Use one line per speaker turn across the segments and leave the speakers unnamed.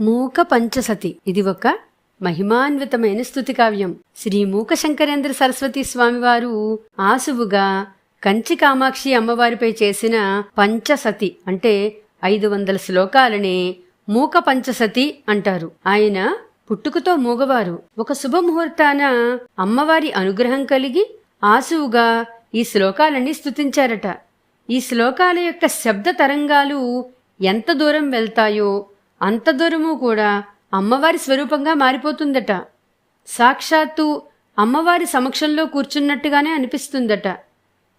మూక పంచసతి ఇది ఒక మహిమాన్వితమైన స్థుతి కావ్యం. శ్రీ మూక శంకరేంద్ర సరస్వతి స్వామివారు ఆసువుగా కంచి కామాక్షి అమ్మవారిపై చేసిన పంచసతి అంటే ఐదు వందల శ్లోకాలనే మూక పంచసతి అంటారు. ఆయన పుట్టుకతో మూగవారు. ఒక శుభముహూర్తాన అమ్మవారి అనుగ్రహం కలిగి ఆసువుగా ఈ శ్లోకాలన్నీ స్తుతించారట. ఈ శ్లోకాల యొక్క శబ్ద తరంగాలు ఎంత దూరం వెళ్తాయో అంత దూరము కూడా అమ్మవారి స్వరూపంగా మారిపోతుందట. సాక్షాత్తు అమ్మవారి సమక్షంలో కూర్చున్నట్టుగానే అనిపిస్తుందట.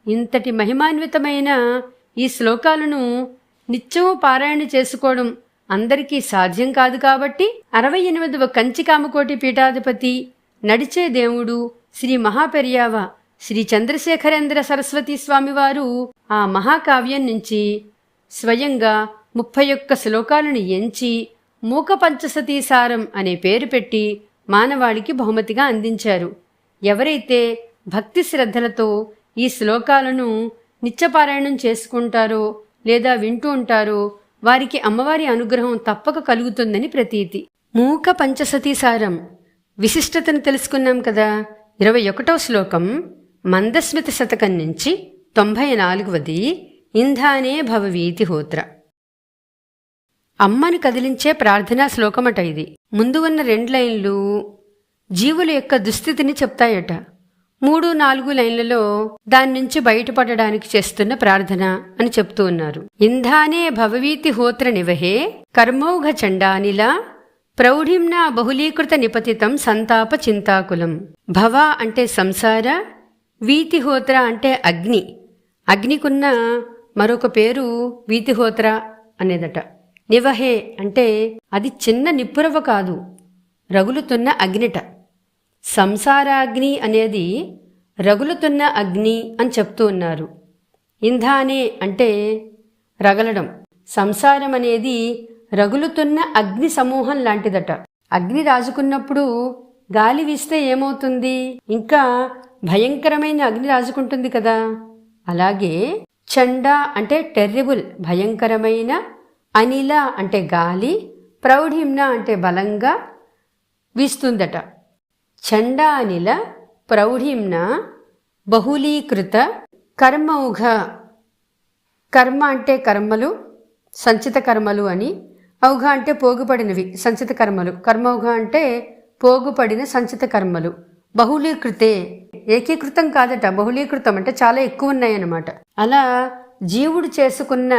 ఇంతటి మహిమాన్వితమైన ఈ శ్లోకాలను నిత్యము పారాయణ చేసుకోవడం అందరికీ సాధ్యం కాదు కాబట్టి అరవై ఎనిమిదవ కంచికామకోటి పీఠాధిపతి నడిచే దేవుడు శ్రీ మహాపెరియావ శ్రీ చంద్రశేఖరేంద్ర సరస్వతి స్వామివారు ఆ మహాకావ్యం నుంచి స్వయంగా ముప్పై ఒక్క శ్లోకాలను ఎంచి మూక పంచసతీసారం అనే పేరు పెట్టి మానవాళికి బహుమతిగా అందించారు. ఎవరైతే భక్తి శ్రద్ధలతో ఈ శ్లోకాలను నిత్యపారాయణం చేసుకుంటారో లేదా వింటూ ఉంటారో వారికి అమ్మవారి అనుగ్రహం తప్పక కలుగుతుందని ప్రతీతి. మూక పంచసతీసారం విశిష్టతను తెలుసుకున్నాం కదా. ఇరవై ఒకటవ శ్లోకం. మందస్మిత శతకం నుంచి తొంభై నాలుగవది. ఇంధానే భవవీతి హోత్ర. అమ్మను కదిలించే ప్రార్థనా శ్లోకమట ఇది. ముందు ఉన్న రెండు లైన్లు జీవుల యొక్క దుస్థితిని చెప్తాయట. మూడు నాలుగు లైన్లలో దాని నుంచి బయటపడడానికి చేస్తున్న ప్రార్థన అని చెప్తూ ఉన్నారు. ఇంధానే భవవీతి హోత్ర నివహే కర్మౌఘ చండానిల ప్రౌఢింనా బహుళీకృత నిపతితం సంతాప చింతాకులం. భవ అంటే సంసార వీతిహోత్ర అంటే అగ్ని. అగ్నికున్న మరొక పేరు వీతిహోత్ర అనేదట. నివహే అంటే అది చిన్న నిప్పురవ కాదు రగులుతున్న అగ్నిట. సంసారాగ్ని అనేది రగులుతున్న అగ్ని అని చెప్తూ ఉన్నారు. ఇంధానే అంటే రగలడం. సంసారం అనేది రగులుతున్న అగ్ని సమూహం లాంటిదట. అగ్ని రాజుకున్నప్పుడు గాలి వీస్తే ఏమవుతుంది? ఇంకా భయంకరమైన అగ్ని రాజుకుంటుంది కదా. అలాగే చండా అంటే టెర్రిబుల్ భయంకరమైన అనిల అంటే గాలి ప్రౌఢిమ్న అంటే బలంగా వీస్తుందట. చండా అనిల ప్రౌఢిమ్న బహుళీకృత కర్మౌఘ కర్మ అంటే కర్మలు సంచిత కర్మలు అని ఔఘ అంటే పోగుపడినవి సంచిత కర్మలు. కర్మౌఘ అంటే పోగుపడిన సంచిత కర్మలు. బహుళీకృతే ఏకీకృతం కాదట. బహుళీకృతం అంటే చాలా ఎక్కువ ఉన్నాయన్నమాట. అలా జీవుడు చేసుకున్న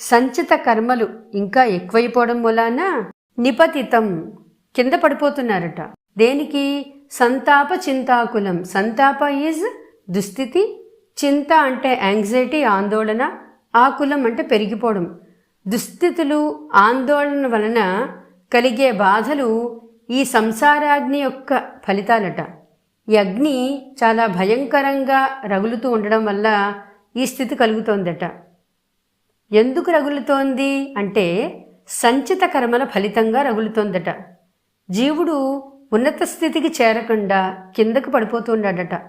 సంచిత కర్మలు ఇంకా ఎక్కువైపోవడం మూలాన నిపతితం కింద పడిపోతున్నారట. దేనికి? సంతాప చింతాకులం. సంతాప ఈజ్ దుస్థితి. చింత అంటే యాంగ్జైటీ ఆందోళన. ఆకులం అంటే పెరిగిపోవడం. దుస్థితులు ఆందోళన వలన కలిగే బాధలు ఈ సంసారాగ్ని యొక్క ఫలితాలట. ఈ అగ్ని చాలా భయంకరంగా రగులుతూ ఉండడం వల్ల ఈ స్థితి కలుగుతోందట. ఎందుకు రగులుతోంది? అంటే సంచిత కర్మల ఫలితంగా రగులుతోందట. జీవుడు ఉన్నత స్థితికి చేరకుండా కిందకు పడిపోతుండట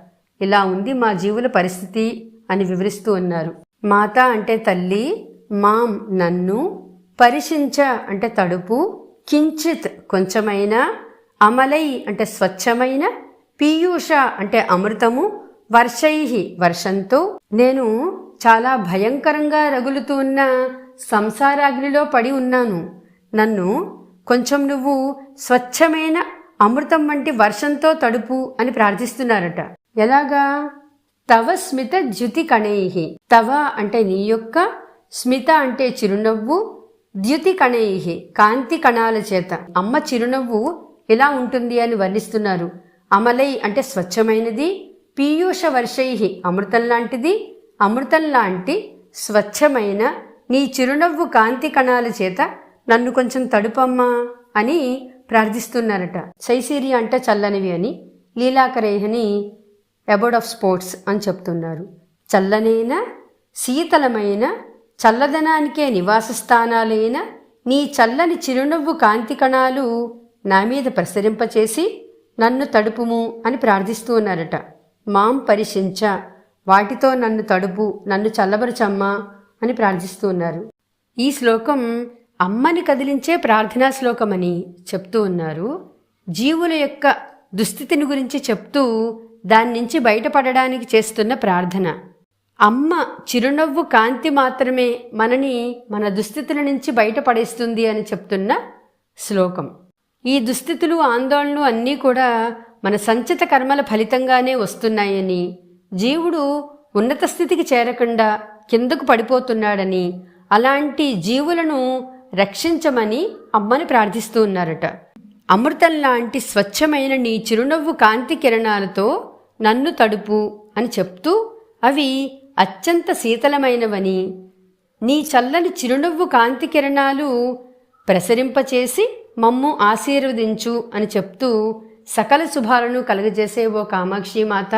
ఇలా ఉంది మా జీవుల పరిస్థితి అని వివరిస్తూ ఉన్నారు. మాత అంటే తల్లి మాం నన్ను పరిశించ అంటే తడుపు కించిత్ కొంచెమైన అమలై అంటే స్వచ్ఛమైన పీయూష అంటే అమృతము వర్షై వర్షంతో నేను చాలా భయంకరంగా రగులుతూ ఉన్న సంసారాగ్నిలో పడి ఉన్నాను. నన్ను కొంచెం నువ్వు స్వచ్ఛమైన అమృతం వంటి వర్షంతో తడుపు అని ప్రార్థిస్తున్నారట. ఎలాగా? తవ స్మిత ద్యుతి కణేహి. తవ అంటే నీ యొక్క స్మిత అంటే చిరునవ్వు ద్యుతి కణేహి కాంతి కణాల చేత. అమ్మ చిరునవ్వు ఎలా ఉంటుంది అని వర్ణిస్తున్నారు. అమలై అంటే స్వచ్ఛమైనది పీయూష వర్షై అమృతం లాంటిది అమృతం లాంటి స్వచ్ఛమైన నీ చిరునవ్వు కాంతి కణాల చేత నన్ను కొంచెం తడుపమ్మా అని ప్రార్థిస్తున్నారట. సైసీరి అంటే చల్లనివి అని లీలాకరేహని అబౌడ్ ఆఫ్ స్పోర్ట్స్ అని చెప్తున్నారు. చల్లనైన శీతలమైన చల్లదనానికే నివాస స్థానాలైన నీ చల్లని చిరునవ్వు కాంతి కణాలు నా మీద ప్రసరింపచేసి నన్ను తడుపుము అని ప్రార్థిస్తూ ఉన్నారట. మాం పరిశించ వాటితో నన్ను తడుపు నన్ను చల్లబరచమ్మా అని ప్రార్థిస్తూ ఉన్నారు. ఈ శ్లోకం అమ్మని కదిలించే ప్రార్థనా శ్లోకమని చెప్తూ ఉన్నారు. జీవుల యొక్క దుస్థితిని గురించి చెప్తూ దాని నుంచి బయటపడడానికి చేస్తున్న ప్రార్థన. అమ్మ చిరునవ్వు కాంతి మాత్రమే మనని మన దుస్థితుల నుంచి బయటపడేస్తుంది అని చెప్తున్న శ్లోకం. ఈ దుస్థితులు ఆందోళనలు అన్నీ కూడా మన సంచిత కర్మల ఫలితంగానే వస్తున్నాయని జీవుడు ఉన్నత స్థితికి చేరకుండా కిందకు పడిపోతున్నాడని అలాంటి జీవులను రక్షించమని అమ్మని ప్రార్థిస్తూ ఉన్నారట. అమృతం లాంటి స్వచ్ఛమైన నీ చిరునవ్వు కాంతి కిరణాలతో నన్ను తడుపు అని చెప్తూ అవి అత్యంత శీతలమైనవని నీ చల్లని చిరునవ్వు కాంతి కిరణాలు ప్రసరింపచేసి మమ్ము ఆశీర్వదించు అని చెప్తూ సకల శుభాలను కలుగజేసే ఓ కామాక్షి మాత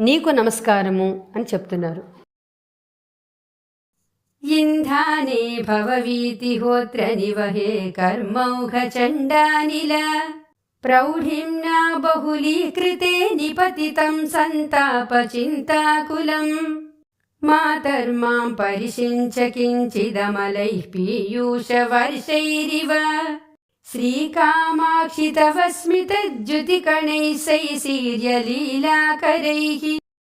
నీకు నమస్కారము అని చెప్తున్నారు. ఇంధానే భవవీతి హోత్ర నివహే కర్మౌఘ చండానిల. ప్రౌఢిమ్నా బహులీకృతే నిపతితం సంతాప చింతాకులం. మాతర్మాం పరిశించ కించిదమలైః श्रीकामाक्षि तवस्मितद्युतिकणैः सै सीर्यलीलाकरैः